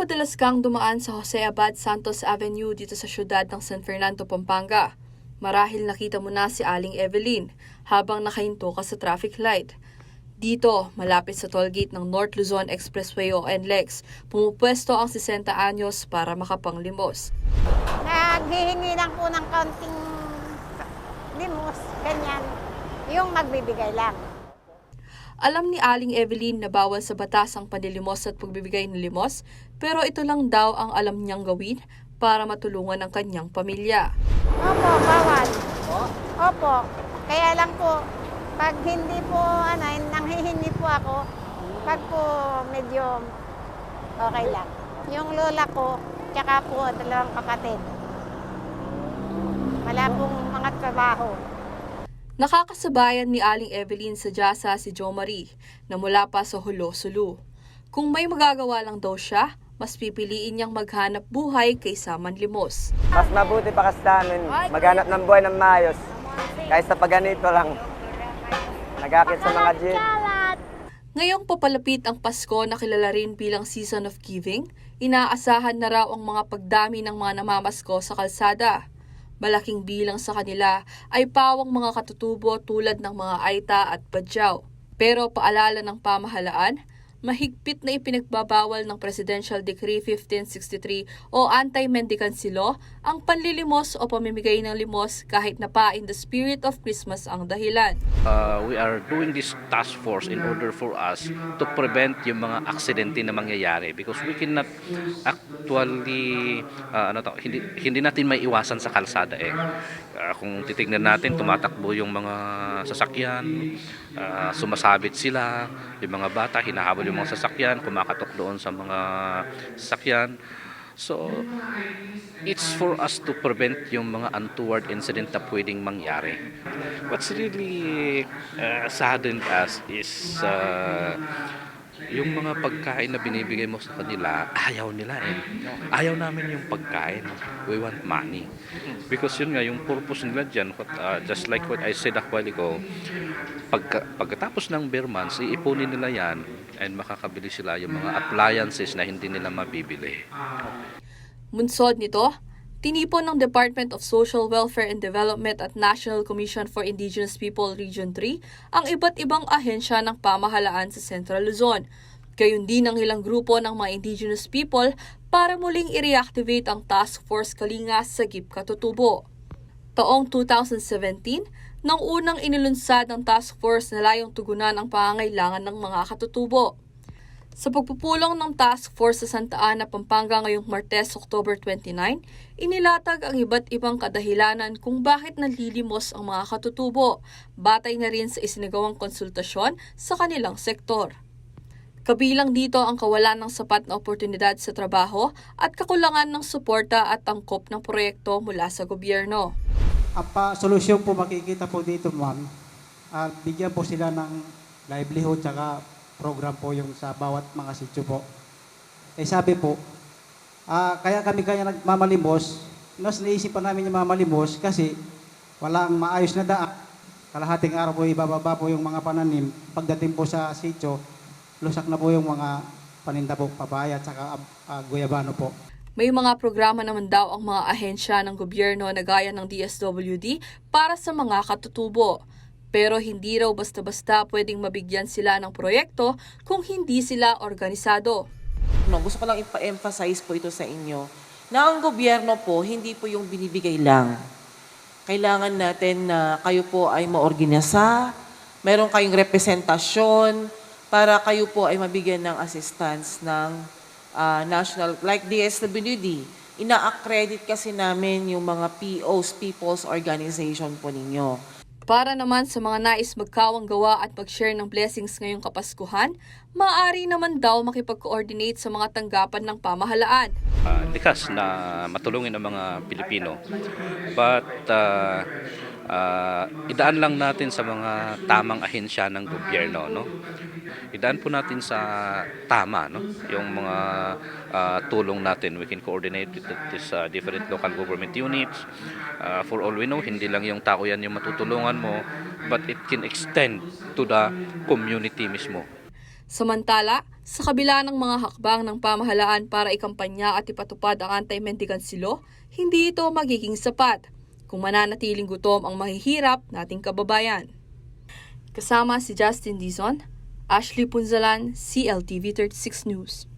madalas kang dumaan sa Jose Abad Santos Avenue dito sa syudad ng San Fernando, Pampanga, marahil nakita mo na si Aling Evelyn habang nakahinto ka sa traffic light. Dito, malapit sa tollgate ng North Luzon Expressway o NLEX, pumupwesto ang 60 anyos para makapanglimos. Naghihingi lang po ng kaunting limos, ganyan. Yung magbibigay lang. Alam ni Aling Evelyn na bawal sa batas ang panlilimos at pagbibigay ng limos, pero ito lang daw ang alam niyang gawin para matulungan ang kanyang pamilya. Opo, bawal. Opo. Kaya lang po, pag hindi po, ano, nanghihingi po ako, pag po medyo okay lang. Yung lola ko, tsaka po dalawang kapatid. Wala pong mga trabaho. Nakakasabayan ni Aling Evelyn sa Jasa si Jo Marie na mula pa sa Hulo, Sulu. Kung may magagawa lang daw siya, mas pipiliin niyang maghanap buhay kaysa manlimos. Mas mabuti pa kasi sa amin, maghanap ng buhay ng maayos. Kaysa pag ganito lang, nagakit sa mga jeep. Ngayong papalapit ang Pasko na kilala rin bilang Season of Giving, inaasahan na raw ang mga pagdami ng mga namamasko sa kalsada. Malaking bilang sa kanila ay pawang mga katutubo tulad ng mga aita at badyaw. Pero paalala ng pamahalaan, mahigpit na ipinagbabawal ng Presidential Decree 1563 o Anti-Mendicants Law ang panlilimos o pamimigay ng limos kahit na pa in the spirit of Christmas ang dahilan. uh, we are doing this task force in order for us to prevent yung mga aksidente na mangyayari because we cannot actually uh, ano to, hindi hindi natin may iwasan sa kalsada eh. Uh, kung titingnan natin tumatakbo yung mga sasakyan, uh, sumasabit sila, yung mga bata hinahabol yung mga sasakyan, kumakatok doon sa mga sasakyan. So, it's for us to prevent yung mga untoward incident na pwedeng mangyari. What's really uh, saddened us is uh, yung mga pagkain na binibigay mo sa kanila, ayaw nila eh. Ayaw namin yung pagkain. We want money. Because yun nga, yung purpose nila dyan, uh, just like what I said a while ago, pagka, pagkatapos ng bare months, iipunin nila yan and makakabili sila yung mga appliances na hindi nila mabibili. Munsod nito, tinipon ng Department of Social Welfare and Development at National Commission for Indigenous People Region 3 ang iba't ibang ahensya ng pamahalaan sa Central Luzon. Gayon din ang ilang grupo ng mga indigenous people para muling i-reactivate ang Task Force Kalinga sa Gip Katutubo. Taong 2017, nang unang inilunsad ng task force na layong tugunan ang pangangailangan ng mga katutubo. Sa pagpupulong ng task force sa Santa Ana, Pampanga ngayong Martes, October 29, inilatag ang iba't ibang kadahilanan kung bakit nalilimos ang mga katutubo, batay na rin sa isinagawang konsultasyon sa kanilang sektor. Kabilang dito ang kawalan ng sapat na oportunidad sa trabaho at kakulangan ng suporta at tangkop ng proyekto mula sa gobyerno. Ang pa, solusyon po makikita po dito, ma'am, ah, bigyan po sila ng livelihood tsaka program po yung sa bawat mga sityo po. Eh sabi po, ah, kaya kami kaya nagmamalimos, mas naisipan namin yung mamalimos kasi walang maayos na daan. Kalahating araw po ibababa po yung mga pananim. Pagdating po sa sityo, lusak na po yung mga paninda po, papaya tsaka ah, guyabano po. May mga programa naman daw ang mga ahensya ng gobyerno na gaya ng DSWD para sa mga katutubo. Pero hindi raw basta-basta pwedeng mabigyan sila ng proyekto kung hindi sila organisado. No, gusto ko lang ipa-emphasize po ito sa inyo na ang gobyerno po, hindi po yung binibigay lang. Kailangan natin na kayo po ay maorganisa, meron kayong representasyon para kayo po ay mabigyan ng assistance ng ah, national, like DSWD. Ina-accredit kasi namin yung mga POs, People's Organization po ninyo. Para naman sa mga nais magkawang gawa at mag-share ng blessings ngayong Kapaskuhan, maaari naman daw makipag-coordinate sa mga tanggapan ng pamahalaan. uh, likas na matulungin ang mga Pilipino. But uh, uh, idaan lang natin sa mga tamang ahensya ng gobyerno, no? Idaan po natin sa tama, no? Yung mga uh, tulong natin. We can coordinate with these uh, different local government units. Uh, for all we know, hindi lang yung tao yan yung matutulungan mo, but it can extend to the community mismo. Samantala, sa kabila ng mga hakbang ng pamahalaan para ikampanya at ipatupad ang anti-mendicancy law, hindi ito magiging sapat kung mananatiling gutom ang mahihirap nating kababayan. Kasama si Justin Dizon, Ashley Punzalan, CLTV 36 News.